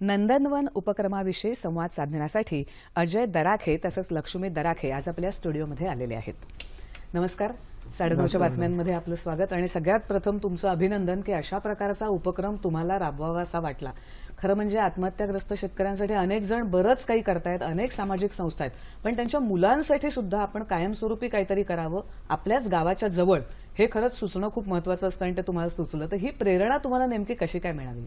नंदनवन उपक्रमाविषयी संवाद साधण्यासाठी अजय दराखे तसंच लक्ष्मी दराखे आज आपल्या स्टुडिओमध्ये आलेले आहेत. नमस्कार. साडेनऊच्या बातम्यांमध्ये आपलं स्वागत आणि सगळ्यात प्रथम तुमचं अभिनंदन की अशा प्रकारचा उपक्रम तुम्हाला राबवावा असा वाटला. खरं म्हणजे आत्महत्याग्रस्त शेतकऱ्यांसाठी अनेक जण बरंच काही करतायत अनेक सामाजिक संस्था आहेत. पण त्यांच्या मुलांसाठी सुद्धा आपण कायमस्वरूपी काहीतरी करावं आपल्याच गावाच्या जवळ हे खरंच सुचणं खूप महत्वाचं असतं आणि ते तुम्हाला सुचलं. तर ही प्रेरणा तुम्हाला नेमकी कशी काय मिळाली?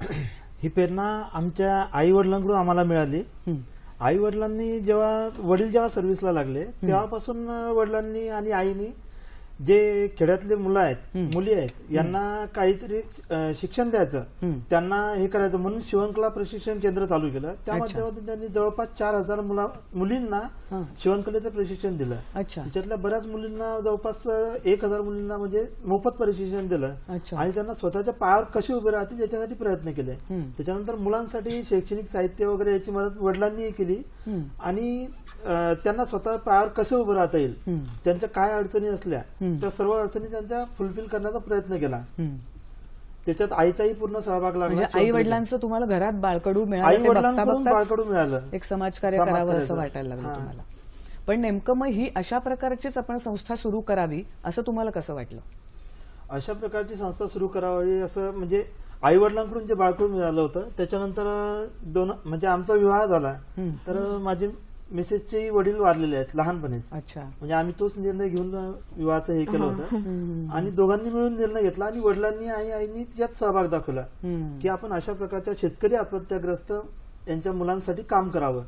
ही प्रेरणा आमच्या आई वडिलांकडून आम्हाला मिळाली. आई वडिलांनी जेव्हा वडील जेव्हा सर्व्हिसला लागले तेव्हापासून वडिलांनी आणि आईनी जे खेड्यातले मुलं आहेत मुली आहेत यांना काहीतरी शिक्षण द्यायचं. त्यांना हे करायचं. म्हणून शिवणकला प्रशिक्षण केंद्र चालू केलं. त्या माध्यमातून त्यांनी जवळपास चार हजार मुला मुलींना शिवणकलेचं प्रशिक्षण दिलं. त्याच्यातल्या बऱ्याच मुलींना जवळपास एक हजार मुलींना म्हणजे मोफत प्रशिक्षण दिलं. आणि त्यांना स्वतःच्या पायावर कसे उभे राहतील याच्यासाठी प्रयत्न केले. त्याच्यानंतर मुलांसाठी शैक्षणिक साहित्य वगैरे याची मदत वडिलांनी केली. आणि त्यांना स्वतः पायावर कसे उभं राहता येईल? त्यांच्या काय अडचणी असल्या त्या सर्व अडचणी त्यांच्या फुलफिल करण्याचा प्रयत्न केला. त्याच्यात आईचाही पूर्ण सहभाग लागला म्हणजे आई वडिलांचं तुम्हाला घरात बाळकडू मिळालं बाळकडू मिळालं. एक समाजकार्य समाज करावं असं. वाटायला लागलं. तुम्हाला. पण नेमकं मग ही अशा प्रकारचीच आपण संस्था सुरू करावी असं तुम्हाला कसं वाटलं? अशा प्रकारची संस्था सुरू करावी असं म्हणजे आई वडिलांकडून जे बाळकडून मिळालं होतं त्याच्यानंतर दोन म्हणजे आमचा विवाह झाला. तर माझे मिसेसचे वडील वारलेले आहेत लहानपणीच. अच्छा. म्हणजे आम्ही तोच निर्णय घेऊन विवाहाचं हे केलं होतं. आणि दोघांनी मिळून निर्णय घेतला आणि वडिलांनी आणि आईनी त्यात सहभाग दाखवला. की आपण अशा प्रकारच्या शेतकरी आत्महत्याग्रस्त यांच्या मुलांसाठी काम करावं.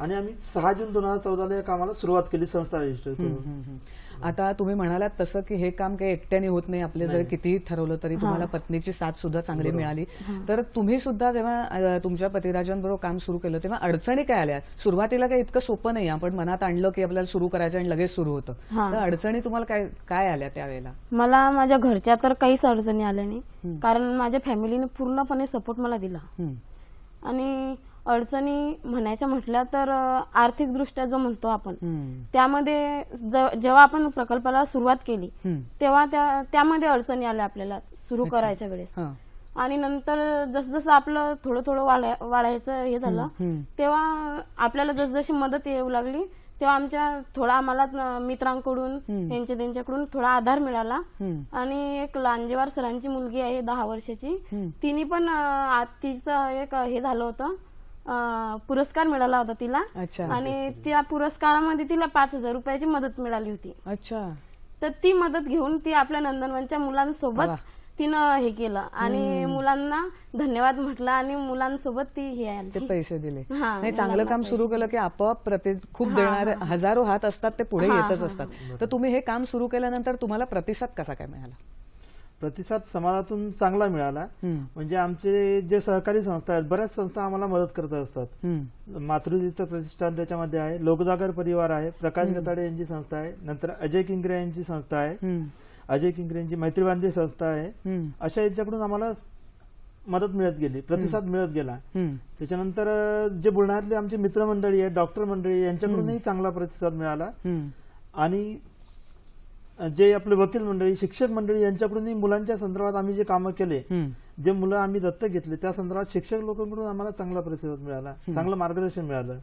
आणि आम्ही सहा जून दोन हजार चौदाला या कामाला सुरुवात केली संस्था रजिस्टर करून. आता तुम्ही म्हणालात तसं की हे काम काही एकट्याने होत नाही. आपले जर कितीही ठरवलं तरी तुम्हाला पत्नीची साथ सुद्धा चांगली मिळाली. तर तुम्ही सुद्धा जेव्हा तुमच्या पतिराजांबरोबर काम सुरू केलं तेव्हा अडचणी काय आल्या? सुरुवातीला काही इतकं सोपं नाही. आपण मनात आणलं की आपल्याला सुरू करायचं आणि लगेच सुरू होतं. तर अडचणी तुम्हाला काय काय आल्या त्यावेळेला? मला माझ्या घरच्या तर काहीच अडचणी आल्या नाही. कारण माझ्या फॅमिलीने पूर्णपणे सपोर्ट मला दिला. आणि अडचणी म्हणायच्या म्हटल्या तर आर्थिकदृष्ट्या जो म्हणतो आपण. त्यामध्ये जेव्हा आपण प्रकल्पाला सुरुवात केली. तेव्हा त्या त्यामध्ये अडचणी आल्या आपल्याला सुरू करायच्या वेळेस. आणि नंतर जसजसं आपलं थोडं थोडं वाढाय- वाढायचं हे झालं. तेव्हा आपल्याला जसजशी मदत येऊ लागली तेव्हा आमच्या थोडा आम्हाला मित्रांकडून यांच्या त्यांच्याकडून थोडा आधार मिळाला. आणि एक लांजेवार सरांची मुलगी आहे दहा वर्षाची. तिने पण तिचं एक हे झालं होतं. पुरस्कार मिळाला होता तिला. आणि त्या पुरस्कारामध्ये तिला पाच हजार रुपयाची मदत मिळाली होती. अच्छा. तर ती मदत घेऊन ती आपल्या नंदनवनच्या मुलांसोबत. तिनं हे केलं. आणि मुलांना धन्यवाद म्हटलं आणि मुलांसोबत ती हे ते पैसे दिले. हा, नाही चांगलं मुलांना काम सुरू केलं की आपोआप प्रति खूप देणारे हजारो हात असतात ते पुढे येतच असतात. तर तुम्ही हे काम सुरू केल्यानंतर तुम्हाला प्रतिसाद कसा काय मिळाला? प्रतिसाद समाजातून चांगला मिळाला. म्हणजे आमचे जे सहकारी संस्था आहेत बऱ्याच संस्था आम्हाला मदत करत असतात. हम्म. मातृदीचं प्रतिष्ठान त्याच्यामध्ये आहे लोकजागर परिवार आहे प्रकाश गताडे यांची संस्था आहे नंतर अजय किंकरे यांची संस्था आहे. हम्म. अजय किंकरे यांची मैत्रीबांधी संस्था आहे. अशा यांच्याकडून आम्हाला मदत मिळत गेली प्रतिसाद मिळत गेला. त्याच्यानंतर जे बुलढाण्यातले आमची मित्रमंडळी आहे डॉक्टर मंडळी यांच्याकडूनही चांगला प्रतिसाद मिळाला. आणि जे आपले वकील मंडळी शिक्षक मंडळी यांच्याकडूनही मुलांच्या संदर्भात आम्ही जे कामं केले. जे मुलं आम्ही दत्तक घेतले त्या संदर्भात शिक्षक लोकांकडून आम्हाला चांगला प्रतिसाद मिळाला चांगलं मार्गदर्शन मिळालं.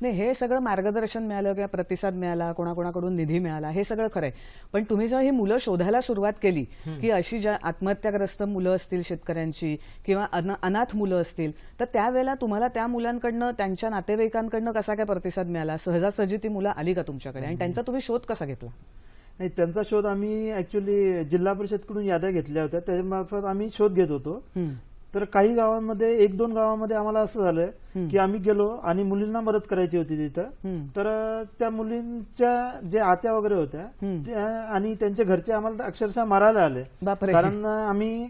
नाही हे सगळं मार्गदर्शन मिळालं किंवा प्रतिसाद मिळाला कोणाकोणाकडून निधी मिळाला हे सगळं खरंय पण तुम्ही जेव्हा ही मुलं शोधायला सुरुवात केली की अशी ज्या आत्महत्याग्रस्त मुलं असतील शेतकऱ्यांची किंवा अना- अनाथ मुलं असतील तर त्यावेळेला तुम्हाला त्या मुलांकडनं त्यांच्या नातेवाईकांकडनं कसा काय प्रतिसाद मिळाला? सहजासहजी ती मुलं आली का तुमच्याकडे? आणि त्यांचा तुम्ही शोध कसा घेतला? नाही त्यांचा शोध आम्ही ऍक्च्युली जिल्हा परिषदकडून याद्या घेतल्या होत्या. त्याच्यामार्फत आम्ही शोध घेत होतो. तर काही गावांमध्ये एक दोन गावांमध्ये आम्हाला असं झालं की आम्ही गेलो आणि मुलींना मदत करायची होती तिथं. तर त्या मुलींच्या जे आत्या वगैरे होत्या त्या आणि त्यांच्या घरचे आम्हाला अक्षरशः मारायला आले. कारण आम्ही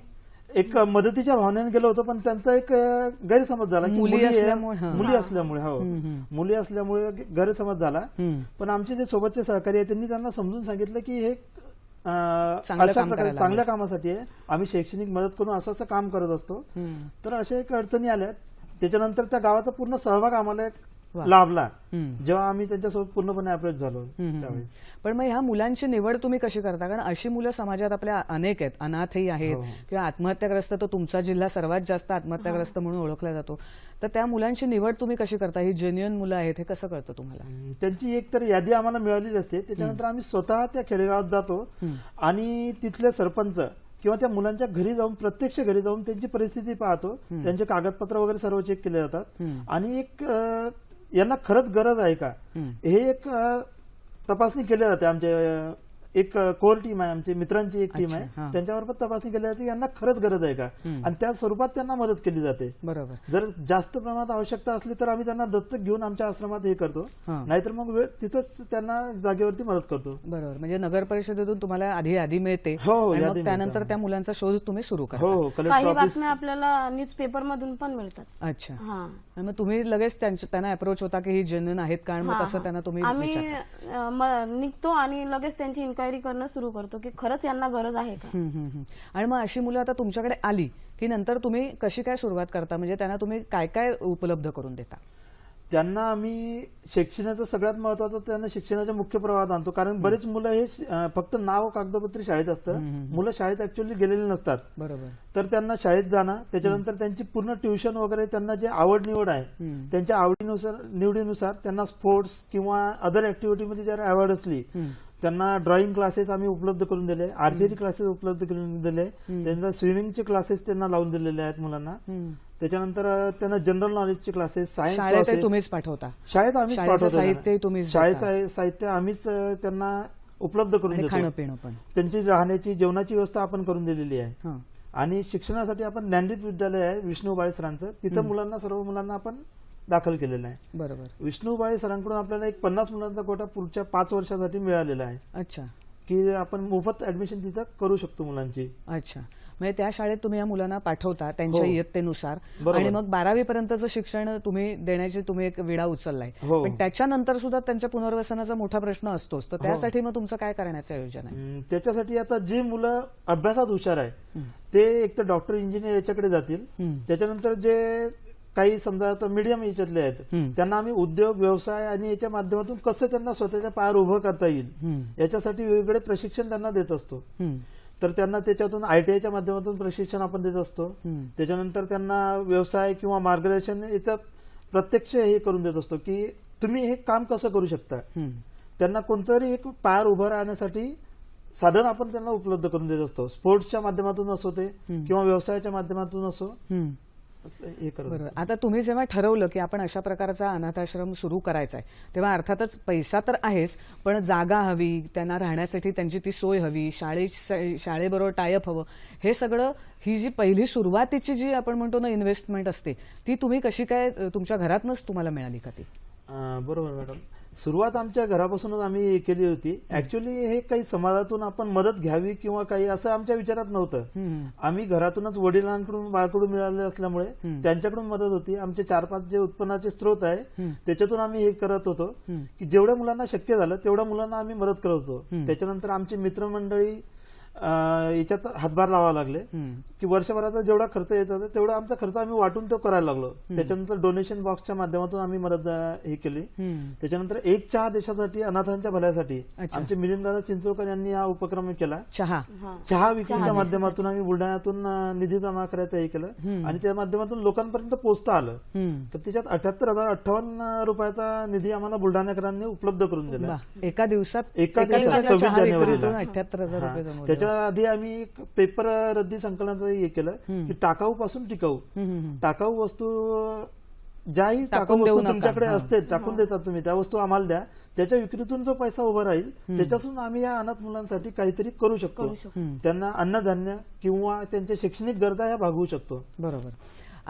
एक मदतीच्या भावनेने गेलो होतो पण त्यांचा एक गैरसमज झाला की मुली मुली असल्यामुळे, हा. मुली असल्यामुळे गैरसमज झाला. पण आमचे जे सोबतचे सहकारी आहेत त्यांनी त्यांना समजून सांगितलं की हे अशा काम प्रकारे चांगल्या कामासाठी आहे आम्ही शैक्षणिक मदत करून असं असं काम करत असतो. तर अशा एक अडचणी आल्या त्याच्यानंतर त्या गावाचा पूर्ण सहभाग आम्हाला एक. लाभला. जेव्हा आम्ही त्यांच्यासोबत पूर्णपणे अप्रोच झालो. त्यावेळेस. पण मग ह्या मुलांची निवड तुम्ही कशी करता? कारण अशी मुलं समाजात आपल्या अनेक आहेत. अनाथही आहेत हो. किंवा आत्महत्याग्रस्त तर तुमचा जिल्हा सर्वात जास्त आत्महत्याग्रस्त म्हणून ओळखला जातो. तर त्या मुलांची निवड तुम्ही कशी करता? ही जेन्युअन मुलं आहेत हे कसं कळतं तुम्हाला? त्यांची एक तर यादी आम्हाला मिळालेली असते. त्याच्यानंतर आम्ही स्वतः त्या खेडेगावात जातो आणि तिथले सरपंच किंवा त्या मुलांच्या घरी जाऊन प्रत्यक्ष घरी जाऊन त्यांची परिस्थिती पाहतो. त्यांचे कागदपत्र वगैरे सर्व चेक केले जातात. आणि एक यांना खरंच गरज आहे का? हे एक तपासणी केली जाते आमच्या एक कोर टीम आहे आमची मित्रांची एक टीम हा. आहे त्यांच्यामार्फत तपासणी केली जाते यांना खरंच गरज आहे का? आणि त्या स्वरूपात त्यांना मदत केली जाते. बरोबर. जर जास्त प्रमाणात आवश्यकता असली तर आम्ही त्यांना दत्तक घेऊन आमच्या आश्रमात हे करतो. हा. नाहीतर मग वेळ तिथंच त्यांना जागेवरती मदत करतो. बरोबर. म्हणजे नगर परिषदेतून तुम्हाला आधी यादी मिळते. हो, हो, त्यानंतर. त्या मुलांचा शोध तुम्ही सुरू हो करा हो काही कलेक्टर ऑफिस बातम्या आपल्याला न्यूज पेपर मधून पण मिळतात. अच्छा. हा. मग तुम्ही लगेच त्यांच्या- त्यांना अप्रोच होता की ही जेन्युन आहेत का? आणि मग हा, तसं हा. त्यांना तुम्ही आम्ही निघतो आणि लगेच त्यांची इन्क्वायरी करणं सुरू करतो की खरंच यांना गरज आहे का? हम्म, हम्म, हम्म. आणि मग अशी मुलं आता तुमच्याकडे आली की नंतर तुम्ही कशी काय सुरुवात करता? म्हणजे त्यांना तुम्ही काय काय उपलब्ध करून देता? त्यांना आम्ही शिक्षणाचं सगळ्यात महत्वाचं त्यांना शिक्षणाच्या मुख्य प्रवाहात आणतो. कारण बरेच मुलं हे फक्त नाव कागदपत्री शाळेत असतं. मुलं शाळेत ऍक्च्युअली गेलेली नसतात. बरोबर. तर त्यांना शाळेत जाणं त्याच्यानंतर त्यांची पूर्ण ट्युशन वगैरे त्यांना जे आवड निवड आहे. त्यांच्या आवडीनुसार निवडीनुसार त्यांना स्पोर्ट्स किंवा अदर ऍक्टिव्हिटीमध्ये जर आवड असली त्यांना ड्रॉइंग क्लासेस आम्ही उपलब्ध करून दिले. आर्चरी क्लासेस उपलब्ध करून दिले. त्यांना स्विमिंगचे क्लासेस त्यांना लावून दिलेले आहेत मुलांना. त्याच्यानंतर त्यांना जनरल नॉलेजचे क्लासेस सायन्स तुम्हीच पाठवता. शाळेत आम्हीच पाठवतो देता. आहे- साहित्य आम्हीच त्यांना उपलब्ध करून देतो. त्यांची राहण्याची जेवणाची व्यवस्था आपण करून दिलेली आहे. आणि शिक्षणासाठी आपण ज्ञानदीप विद्यालय आहे विष्णू बाळे सरांचं. तिथं मुलांना सर्व मुलांना आपण दाखल केलेलं आहे. बरोबर. विष्णू बाळे सरांकडून आपल्याला एक पन्नास मुलांचा कोटा पुढच्या पाच वर्षासाठी मिळालेला आहे. अच्छा. की आपण मोफत ऍडमिशन तिथं करू शकतो मुलांची. अच्छा. म्हणजे त्या शाळेत तुम्ही या मुलांना पाठवता त्यांच्या हो. इयत्तेनुसार. आणि मग बारावी पर्यंतचं शिक्षण तुम्ही देण्याची तुम्ही एक विडा उचललाय. हो. पण त्याच्यानंतर सुद्धा त्यांच्या पुनर्वसनाचा मोठा प्रश्न असतोच. तर त्यासाठी मग तुमचं काय करण्याचं आयोजन आहे? त्याच्यासाठी आता जे मुलं अभ्यासात हुशार आहे ते एक तर डॉक्टर इंजिनियर याच्याकडे जातील. त्याच्यानंतर जे काही समजा आता मीडियम याच्यातले आहेत. त्यांना आम्ही उद्योग व्यवसाय आणि याच्या माध्यमातून कसं त्यांना स्वतःच्या पायावर उभं करता येईल. याच्यासाठी वेगवेगळे प्रशिक्षण त्यांना देत असतो. तर त्यांना त्याच्यातून आयटीआयच्या माध्यमातून प्रशिक्षण आपण देत असतो. त्याच्यानंतर त्यांना व्यवसाय किंवा मार्गदर्शन याचं प्रत्यक्ष हे करून देत असतो की तुम्ही हे काम कसं करू शकता. त्यांना कोणतरी एक पायावर उभं राहण्यासाठी साधन आपण त्यांना उपलब्ध करून देत असतो स्पोर्ट्सच्या माध्यमातून असो ते किंवा व्यवसायाच्या माध्यमातून. असं हे करत आता तुम्ही जेव्हा ठरवलं की आपण अशा प्रकारचा अनाथाश्रम सुरू करायचा आहे तेव्हा अर्थातच पैसा तर आहेच पण जागा हवी त्यांना राहण्यासाठी त्यांची ती सोय हवी शाळे शाळेबरोबर टायअप हवं हे सगळं ही जी पहिली सुरुवातीची जी आपण म्हणतो ना इन्व्हेस्टमेंट असते ती तुम्ही कशी काय तुमच्या घरातनच तुम्हाला मिळाली का ती? बरोबर मॅडम. सुरुवात आमच्या घरापासूनच आम्ही केली होती. ऍक्च्युली हे काही समाजातून आपण मदत घ्यावी किंवा काही असं आमच्या विचारात नव्हतं. आम्ही घरातूनच वडिलांकडून बाळकडून मिळाले असल्यामुळे त्यांच्याकडून मदत होती. आमचे चार पाच जे उत्पन्नाचे स्रोत आहे त्याच्यातून आम्ही हे करत होतो की जेवढ्या मुलांना शक्य झालं तेवढ्या मुलांना आम्ही मदत करत होतो. त्याच्यानंतर आमची मित्रमंडळी याच्यात हातभार लावावे लागले. की वर्षभराचा जेवढा खर्च येत होता तेवढा आमचा खर्च आम्ही वाटून तो करायला लागलो. त्याच्यानंतर डोनेशन बॉक्सच्या माध्यमातून आम्ही मदत हे केली. त्याच्यानंतर एक चहा देशासाठी अनाथांच्या भल्यासाठी. आमचे मिलिंददादा चिंचोळकर यांनी हा उपक्रम केला. चहा. चहा विक्रीच्या माध्यमातून आम्ही बुलढाण्यातून निधी जमा करायचं हे केलं. आणि त्या माध्यमातून लोकांपर्यंत पोहोचता आलं. तर त्याच्यात अठ्याहत्तर हजार अठ्ठावन्न रुपयाचा निधी आम्हाला बुलढाण्याकरांनी उपलब्ध करून दिला. एका दिवसात एका दिवसात दिवसाच्या 26 चहा जानेवारीला. विक्रीतून आधी आम्ही एक पेपर रद्दी संकलनाचं हे केलं की टाकाऊ. पासून टिकाऊ. टाकाऊ वस्तू ज्याही टाकाऊ वस्तू. तुमच्याकडे. असते टाकून देतात तुम्ही. त्या वस्तू आम्हाला द्या. त्याच्या विक्रीतून जो पैसा उभा राहील त्याच्यातून आम्ही या अनाथ मुलांसाठी काहीतरी करू शकतो. त्यांना अन्नधान्य किंवा त्यांच्या शैक्षणिक गरजा ह्या भागवू शकतो. बरोबर.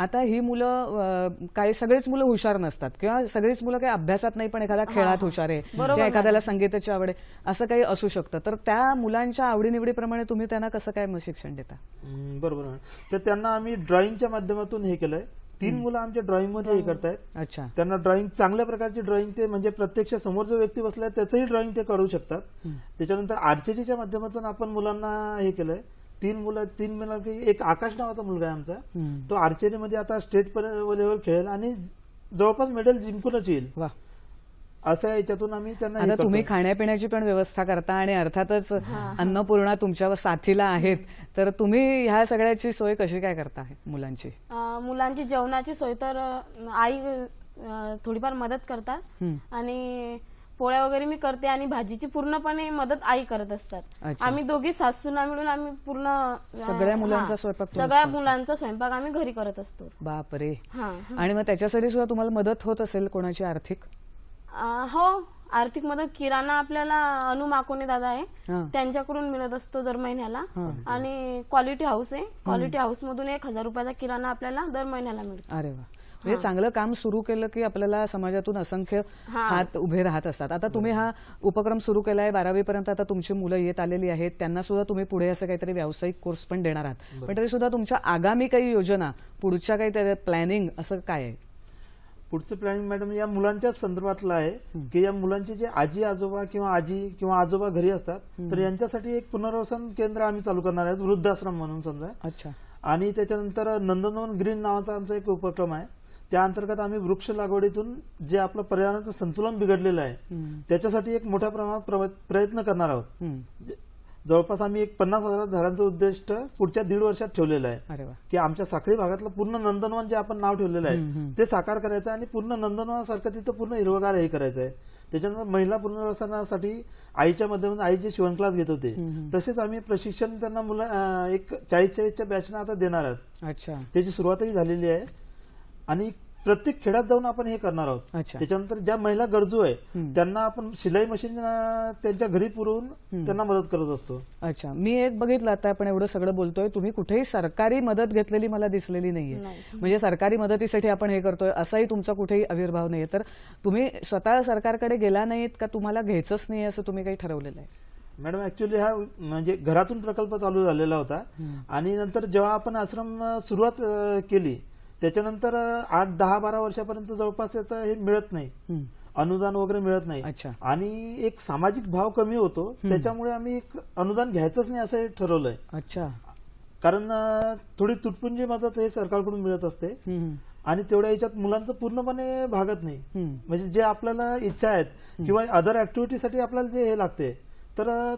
आता ही मुलं काही सगळीच मुलं हुशार नसतात. किंवा सगळीच मुलं काही अभ्यासात नाही पण एखादा खेळात हुशार आहे. किंवा एखाद्याला संगीताची आवड आहे. असं काही असू शकतं. तर त्या मुलांच्या आवडीनिवडीप्रमाणे तुम्ही त्यांना कसं काय मग शिक्षण देता? हम्म, बरोबर. तर त्यांना आम्ही ड्रॉइंगच्या माध्यमातून हे केलंय. तीन मुलं आमच्या ड्रॉइंगमध्ये हे करतायत. अच्छा. त्यांना ड्रॉइंग चांगल्या प्रकारची ड्रॉइंग ते म्हणजे प्रत्यक्ष समोर जो व्यक्ती बसलाय त्याचंही ड्रॉइंग ते काढू शकतात. त्याच्यानंतर आर्चरीच्या माध्यमातून आपण मुलांना हे केलंय. तीन मुलं तीन मुलं एक आकाश नावाचा मुलगा आहे आमचा. तो आर्चरीमध्ये आता स्टेट लेवल खेळेल आणि जवळपास मेडल जिंकूनच येईल. वा. अशा याच्यातून आम्ही त्यांना हे. तुम्ही खाण्यापिण्याची पण व्यवस्था करता आणि अर्थातच अन्नपूर्णा तुमच्या साथीला आहेत. तर तुम्ही ह्या सगळ्याची सोय कशी काय करता मुलांची? मुलांची जेवणाची सोय तर आई थोडीफार मदत करतात. आणि पोळ्या वगैरे मी करते आणि भाजीची पूर्णपणे मदत आई करत असतात. अच्छा. आम्ही दोघी सासूना मिळून आम्ही पूर्ण सगळ्या मुलांचा हा, स्वयंपाक तुम्हीच सगळ्या करता? मुलांचा स्वयंपाक आम्ही घरी करत असतो. बापरे. हा. आणि मग त्याच्यासाठी सुद्धा तुम्हाला मदत होत असेल कोणाची आर्थिक? अं, हो. आर्थिक मदत किराणा आपल्याला अनु माकोने दादा आहे. हा. त्यांच्याकडून मिळत असतो दर महिन्याला. हा. आणि क्वालिटी हाऊस आहे. क्वालिटी हाऊस मधून एक हजार रुपयाचा किराणा आपल्याला दर महिन्याला मिळतो. अरे वा. म्हणजे चांगलं काम सुरू केलं की आपल्याला समाजातून असंख्य. हात उभे राहत असतात. आता तुम्ही हा उपक्रम सुरू केलाय बारावी पर्यंत आता तुमची मुलं येत आलेली आहेत. त्यांना सुद्धा तुम्ही पुढे असं काहीतरी व्यावसायिक कोर्स पण देणार आहात. पण तरी सुद्धा तुमच्या आगामी काही योजना पुढच्या काही प्लॅनिंग असं काय आहे? पुढचं प्लॅनिंग मॅडम या मुलांच्याच संदर्भातलं आहे की या मुलांचे जे आजी आजोबा किंवा आजी किंवा आजोबा घरी असतात तर यांच्यासाठी एक पुनर्वसन केंद्र आम्ही चालू करणार आहेत वृद्धाश्रम म्हणून समजा. अच्छा. आणि त्याच्यानंतर नंदनवन ग्रीन नावाचा आमचा एक उपक्रम आहे. त्या अंतर्गत आम्ही वृक्ष लागवडीतून जे आपलं पर्यावरणाचं संतुलन बिघडलेलं आहे. त्याच्यासाठी एक मोठ्या प्रमाणात प्रयत्न करणार आहोत. जवळपास आम्ही एक पन्नास हजार झाडांचं उद्दिष्ट पुढच्या दीड वर्षात ठेवलेलं आहे. की आमच्या साखळी भागातलं पूर्ण नंदनवन जे आपण नाव ठेवलेलं. आहे ते साकार करायचं आहे आणि पूर्ण नंदनवनासारखं तिथं पूर्ण हिरवगार हे करायचं आहे. त्याच्यानंतर महिला पुनर्वसनासाठी आईच्या माध्यमातून आई जे शिवण क्लास घेत होते. तसेच आम्ही प्रशिक्षण त्यांना मुलं एक चाळीस चाळीसच्या बॅचनं आता देणार आहोत. अच्छा. त्याची सुरुवातही झालेली आहे. आणि प्रत्येक खेड्यात जाऊन आपण हे करणार आहोत. त्याच्यानंतर ज्या महिला गरजू आहे. त्यांना आपण शिलाई मशीन त्यांच्या घरी पुरवून त्यांना मदत करत असतो. अच्छा. मी एक बघितलं आता आपण एवढं सगळं बोलतोय तुम्ही कुठेही सरकारी मदत घेतलेली मला दिसलेली नाहीये. नाही. म्हणजे सरकारी मदतीसाठी आपण हे करतोय असाही तुमचा कुठेही आविर्भाव नाहीये. तर तुम्ही स्वतः सरकारकडे गेला नाहीत का? तुम्हाला घ्यायचंच नाही असं तुम्ही काही ठरवलेलं आहे? मॅडम ऍक्च्युली हा म्हणजे घरातून प्रकल्प चालू झालेला होता. आणि नंतर जेव्हा आपण आश्रम सुरुवात केली त्याच्यानंतर आठ दहा बारा वर्षापर्यंत जवळपास याचं हे मिळत नाही. अनुदान वगैरे मिळत नाही. अच्छा. आणि एक सामाजिक भाव कमी होतो. त्याच्यामुळे आम्ही एक अनुदान घ्यायचंच नाही असं ठरवलंय. अच्छा. कारण थोडी तुटपुंजी मदत हे सरकारकडून मिळत असते. आणि तेवढ्या याच्यात मुलांचं पूर्णपणे भागत नाही. म्हणजे जे आपल्याला इच्छा आहेत किंवा अदर ऍक्टिव्हिटीसाठी आपल्याला जे हे लागते. तर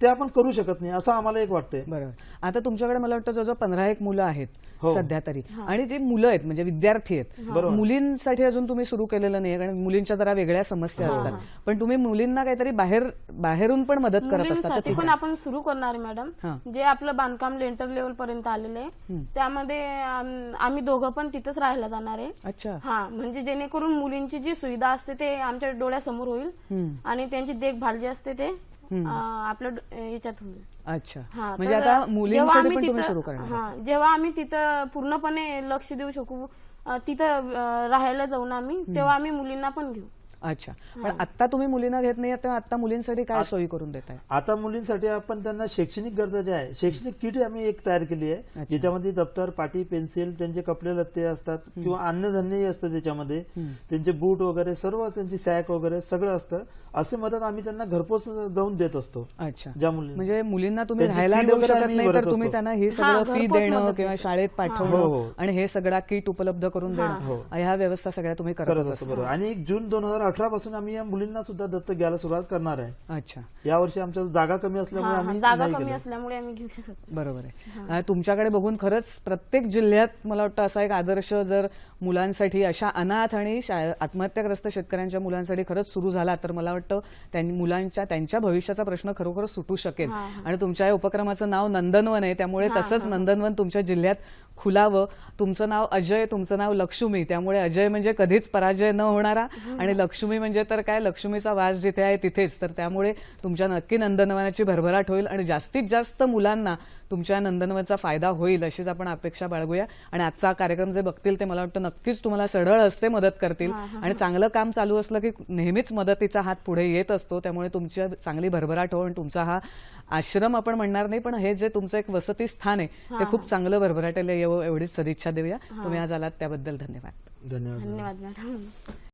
ते आपण करू शकत नाही असं आम्हाला एक वाटतंय. बरोबर. आता तुमच्याकडे मला वाटतं जवळजवळ पंधरा एक मुलं आहेत हो. सध्या तरी. आणि ते मुलं आहेत म्हणजे विद्यार्थी आहेत. बरोबर. मुलींसाठी अजून तुम्ही सुरू केलेलं नाही कारण मुलींच्या जरा वेगळ्या समस्या असतात. पण तुम्ही मुलींना काहीतरी बाहेर बाहेरून पण मदत करत असतात तर मुलींसाठी ठीक पण आहे. आपण सुरू करणार आहे मॅडम. हा. जे आपलं बांधकाम लेंटर लेवल पर्यंत आलेलं आहे त्यामध्ये आम- आम्ही दोघं पण तिथंच राहायला जाणार आहे. अच्छा. हा म्हणजे जेणेकरून मुलींची जी सुविधा असते ते आमच्या डोळ्यासमोर होईल. आणि त्यांची देखभाल जी असते ते अं, आपल्या डो- याच्यात होईल अच्छा. हा, म्हणजे तर आता जेव्हा मुलींसाठी आम्ही पण तुम्ही तिथं- सुरू करणार हा, जेव्हा आम्ही तिथं पूर्णपणे लक्ष देऊ शकू अं, तिथं अं, राहायला जाऊन आम्ही तेव्हा आम्ही मुलींना पण घेऊ. अच्छा. पण आता तुम्ही मुलींना घेत नाही तेव्हा आता मुलींसाठी काय सोयी करून देत आहे आता मुलींसाठी आपण त्यांना शैक्षणिक गरजा ज्या आहे शैक्षणिक किट आम्ही एक तयार केली आहे ज्याच्यामध्ये दप्तर पाटी पेन्सिल त्यांचे कपडे लत्ते असतात किंवा अन्नधान्यही असतं त्याच्यामध्ये. त्यांचे बूट वगैरे सर्व त्यांची सॅक वगैरे सगळं असतं. असे मदत आम्ही त्यांना घरपोच जाऊन देत असतो. अच्छा. ज्या मुलींना म्हणजे मुलींना तुम्ही त्यांची राहायला fee देऊ वगैरे शकत आम्ही नाही तर भरत तुम्ही असतो. त्यांना हे हा, सगळं फी घरपोच देणं मदत किंवा देतो. शाळेत हो, पाठवणं हो. आणि हे सगळा किट उपलब्ध करून हो. देणं. ह्या व्यवस्था सगळ्या तुम्ही करत करत असता. असतो बरोबर. आणि एक जून दोन हजार अठरा पासून आम्ही या मुलींना सुद्धा दत्तक घ्यायला सुरुवात करणार आहे. अच्छा. यावर्षी आमच्या जागा कमी असल्यामुळे हा, हा, आम्ही जागा नाही कमी. असल्यामुळे आम्ही घेऊ शकत नाही. बरोबर आहे. अं, तुमच्याकडे बघून खरंच प्रत्येक जिल्ह्यात मला वाटतं असा एक आदर्श जर मुलांसाठी अशा अनाथ आणि शा- आत्महत्याग्रस्त शेतकऱ्यांच्या मुलांसाठी खरंच सुरू झाला तर मला वाटतं त्यांनी मुलांच्या त्यांच्या भविष्याचा प्रश्न खरोखर सुटू शकेल. आणि तुमच्या या उपक्रमाचं नाव नंदनवन आहे त्यामुळे तसंच नंदनवन तुमच्या जिल्ह्यात खुलावं. तुमचं नाव अजय तुमचं नाव लक्ष्मी. त्यामुळे अजय म्हणजे कधीच पराजय न होणारा आणि लक्ष्मी म्हणजे तर काय लक्ष्मीचा वास जिथे आहे तिथेच. तर त्यामुळे तुमच्या नक्की नंदनवनाची भरभराट होईल आणि जास्तीत जास्त मुलांना तुमच्या नंदनवनचा फायदा होईल अशीच आपण अपेक्षा बाळगूया. आणि आजचा कार्यक्रम जे बघतील ते मला वाटतं नक्कीच तुम्हाला सढळ असते मदत करतील. आणि चांगलं काम चालू असलं की नेहमीच मदतीचा हात पुढे येत असतो. त्यामुळे तुमची चांगली भरभराट हो आणि तुमचा हा आश्रम आपण म्हणणार नाही पण हे जे तुमचं एक वसती स्थान आहे ते खूप चांगलं भरभराटेल एवढीच सदिच्छा देऊया. तुम्ही आज आलात त्याबद्दल धन्यवाद धन्यवाद. धन्यवाद मॅडम.